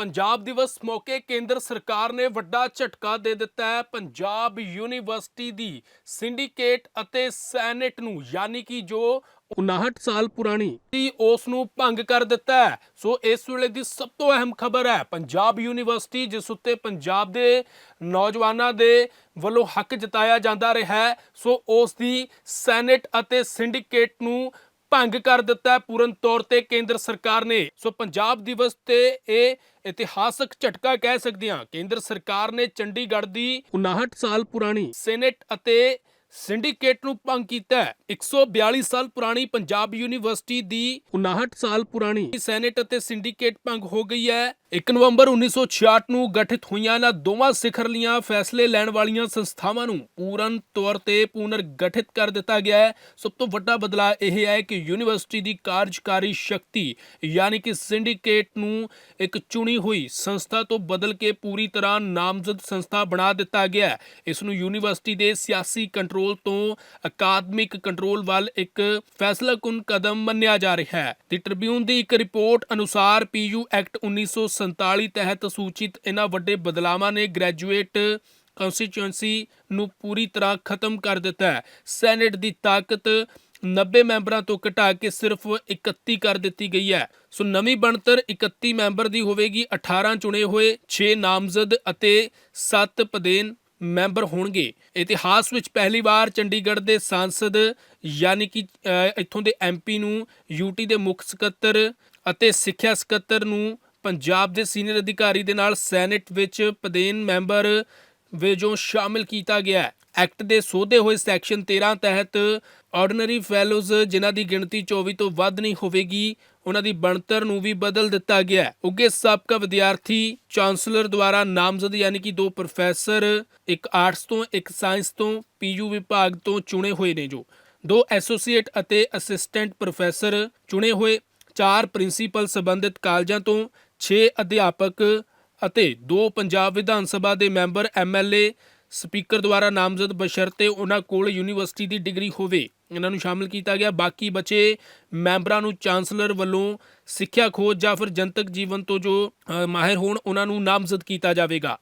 ਪੰਜਾਬ ਦਿਵਸ ਮੌਕੇ ਕੇਂਦਰ ਸਰਕਾਰ ਨੇ ਵੱਡਾ ਝਟਕਾ ਦੇ ਦਿੱਤਾ ਹੈ। ਪੰਜਾਬ ਯੂਨੀਵਰਸਿਟੀ ਦੀ ਸਿੰਡੀਕੇਟ ਅਤੇ ਸੈਨੇਟ ਨੂੰ, ਯਾਨੀ ਕਿ ਜੋ 59 ਸਾਲ ਪੁਰਾਣੀ ਸੀ, ਉਸ ਨੂੰ ਭੰਗ ਕਰ ਦਿੱਤਾ ਹੈ। ਸੋ ਇਸ ਵੇਲੇ ਦੀ ਸਭ ਤੋਂ ਅਹਿਮ ਖਬਰ ਹੈ, ਪੰਜਾਬ ਯੂਨੀਵਰਸਿਟੀ, ਜਿਸ ਉੱਤੇ ਪੰਜਾਬ ਦੇ ਨੌਜਵਾਨਾਂ ਦੇ ਵੱਲੋਂ ਹੱਕ ਜਤਾਇਆ ਜਾਂਦਾ ਰਿਹਾ ਹੈ। ਸੋ ਉਸ ਦੀ ਸੈਨੇਟ ਅਤੇ ਸਿੰਡੀਕੇਟ ਨੂੰ ਭੰਗ ਕਰ ਦਿੱਤਾ ਹੈ। ਪੂਰਨ ਤੌਰ ਤੇ ਕੇਂਦਰ ਸਰਕਾਰ ਨੇ। ਸੋ ਪੰਜਾਬ ਦਿਵਸ ਤੇ ਇਹ ਇਤਿਹਾਸਕ ਝਟਕਾ ਕਹਿ ਸਕਦੇ ਹਾਂ। ਕੇਂਦਰ ਸਰਕਾਰ ਨੇ ਚੰਡੀਗੜ੍ਹ ਦੀ 59 ਸਾਲ ਪੁਰਾਣੀ ਸੈਨੇਟ ਅਤੇ ਸਿੰਡੀਕੇਟ ਨੂੰ ਭੰਗ ਕੀਤਾ ਹੈ। 142 ਸਾਲ ਪੁਰਾਣੀ ਪੰਜਾਬ ਯੂਨੀਵਰਸਿਟੀ ਦੀ 59 ਸਾਲ ਪੁਰਾਣੀ ਸੈਨੇਟ ਅਤੇ ਸਿੰਡੀਕੇਟ ਭੰਗ ਹੋ ਗਈ ਹੈ। 1 ਨਵੰਬਰ 1966 ਨੂੰ ਗਠਿਤ ਹੋਈਆਂ ਇਹਨਾਂ ਦੋਵਾਂ ਸਿਖਰਲੀਆਂ ਫੈਸਲੇ ਲੈਣ ਵਾਲੀਆਂ ਸੰਸਥਾਵਾਂ ਨੂੰ ਪੂਰਨ ਤੌਰ ਤੇ ਪੁਨਰ ਗਠਿਤ ਕਰ ਦਿੱਤਾ ਗਿਆ ਹੈ। ਸਭ ਤੋਂ ਵੱਡਾ ਬਦਲਾਅ ਇਹ ਹੈ ਕਿ ਯੂਨੀਵਰਸਿਟੀ ਦੀ ਕਾਰਜਕਾਰੀ ਸ਼ਕਤੀ, ਯਾਨੀ ਕਿ ਸਿੰਡੀਕੇਟ ਨੂੰ ਇੱਕ ਚੁਣੀ ਹੋਈ ਸੰਸਥਾ ਤੋਂ ਬਦਲ ਕੇ ਪੂਰੀ ਤਰ੍ਹਾਂ ਨਾਮਜ਼ਦ ਸੰਸਥਾ ਬਣਾ ਦਿੱਤਾ ਗਿਆ ਹੈ। ਇਸ ਨੂੰ ਯੂਨੀਵਰਸਿਟੀ ਦੇ ਸਿਆਸੀ ਕੰਟਰੋਲ ਤੋਂ ਅਕਾਦਮਿਕ ਕੰਟਰੋਲ ਵੱਲ ਇੱਕ ਫੈਸਲਾਕੁਨ ਕਦਮ ਮੰਨਿਆ ਜਾ ਰਿਹਾ ਹੈ। ਦੀ ਟ੍ਰਿਬਿਊਨ ਦੀ ਇੱਕ ਰਿਪੋਰਟ ਅਨੁਸਾਰ ਪੀਯੂ ਐਕਟ 1947 ਤਹਿਤ ਸੂਚਿਤ ਇਹਨਾਂ ਵੱਡੇ ਬਦਲਾਵਾਂ ਨੇ ਗ੍ਰੈਜੂਏਟ ਕਨਸਟੀਚੁਐਂਸੀ ਨੂੰ ਪੂਰੀ ਤਰ੍ਹਾਂ ਖਤਮ ਕਰ ਦਿੱਤਾ ਹੈ। ਸੈਨੇਟ ਦੀ ਤਾਕਤ 90 ਮੈਂਬਰਾਂ ਤੋਂ ਘਟਾ ਕੇ ਸਿਰਫ 31 ਕਰ ਦਿੱਤੀ ਗਈ ਹੈ। ਸੋ ਨਵੀਂ ਬਣਤਰ 31 ਮੈਂਬਰ ਦੀ ਹੋਵੇਗੀ 18 ਚੁਣੇ ਹੋਏ 6 ਨਾਮਜ਼ਦ ਅਤੇ 7 ਪਦੇਨ ਮੈਂਬਰ ਹੋਣਗੇ। ਇਤਿਹਾਸ ਵਿੱਚ ਪਹਿਲੀ ਵਾਰ ਚੰਡੀਗੜ੍ਹ ਦੇ ਸਾਂਸਦ ਯਾਨੀ ਕਿ ਇੱਥੋਂ ਦੇ ਐਮਪੀ ਨੂੰ ਯੂਟੀ ਦੇ ਮੁੱਖ ਸਕੱਤਰ ਅਤੇ ਸਿੱਖਿਆ ਸਕੱਤਰ ਨੂੰ ਪੰਜਾਬ ਦੇ ਸੀਨੀਅਰ ਅਧਿਕਾਰੀ ਦੇ ਨਾਲ ਸੈਨੇਟ ਵਿੱਚ ਪਦੇਨ ਮੈਂਬਰ ਵਜੋਂ ਸ਼ਾਮਿਲ ਕੀਤਾ ਗਿਆ ਹੈ। ਐਕਟ ਦੇ ਸੋਧੇ ਹੋਏ ਸੈਕਸ਼ਨ 13 ਤਹਿਤ ਆਰਡੀਨਰੀ ਫੈਲੋਜ਼, ਜਿਨ੍ਹਾਂ ਦੀ ਗਿਣਤੀ 24 ਤੋਂ ਵੱਧ ਨਹੀਂ ਹੋਵੇਗੀ, ਉਹਨਾਂ ਦੀ ਬਣਤਰ ਨੂੰ ਵੀ ਬਦਲ ਦਿੱਤਾ ਗਿਆ ਹੈ। ਉੱਗੇ ਸਾਬਕਾ ਵਿਦਿਆਰਥੀ ਚਾਂਸਲਰ ਦੁਆਰਾ ਨਾਮਜ਼ਦ ਯਾਨੀ ਕਿ ਦੋ ਪ੍ਰੋਫੈਸਰ, ਇੱਕ ਆਰਟਸ ਤੋਂ, ਇੱਕ ਸਾਇੰਸ ਤੋਂ, ਪੀਯੂ ਵਿਭਾਗ ਤੋਂ ਚੁਣੇ ਹੋਏ ਨੇ ਜੋ। ਦੋ ਐਸੋਸੀਏਟ ਅਤੇ ਅਸਿਸਟੈਂਟ ਪ੍ਰੋਫੈਸਰ ਚੁਣੇ ਹੋਏ, ਚਾਰ ਪ੍ਰਿੰਸੀਪਲ ਸੰਬੰਧਿਤ ਕਾਲਜਾਂ ਤੋਂ 6 ਅਧਿਆਪਕ ਅਤੇ ਦੋ ਪੰਜਾਬ ਵਿਧਾਨ ਸਭਾ ਦੇ ਮੈਂਬਰ ਐਮਐਲਏ ਸਪੀਕਰ ਦੁਆਰਾ ਨਾਮਜ਼ਦ ਬਸ਼ਰਤੇ ਉਹਨਾਂ ਕੋਲ ਯੂਨੀਵਰਸਿਟੀ ਦੀ ਡਿਗਰੀ ਹੋਵੇ। ਇਹਨਾਂ ਨੂੰ ਸ਼ਾਮਿਲ ਕੀਤਾ ਗਿਆ। ਬਾਕੀ ਬਚੇ ਮੈਂਬਰਾਂ ਨੂੰ ਚਾਂਸਲਰ ਵੱਲੋਂ ਸਿੱਖਿਆ ਖੋਜ ਜਾਂ ਫਿਰ ਜਨਤਕ ਜੀਵਨ ਤੋਂ ਜੋ ਮਾਹਿਰ ਹੋਣ, ਉਹਨਾਂ ਨੂੰ ਨਾਮਜ਼ਦ ਕੀਤਾ ਜਾਵੇਗਾ।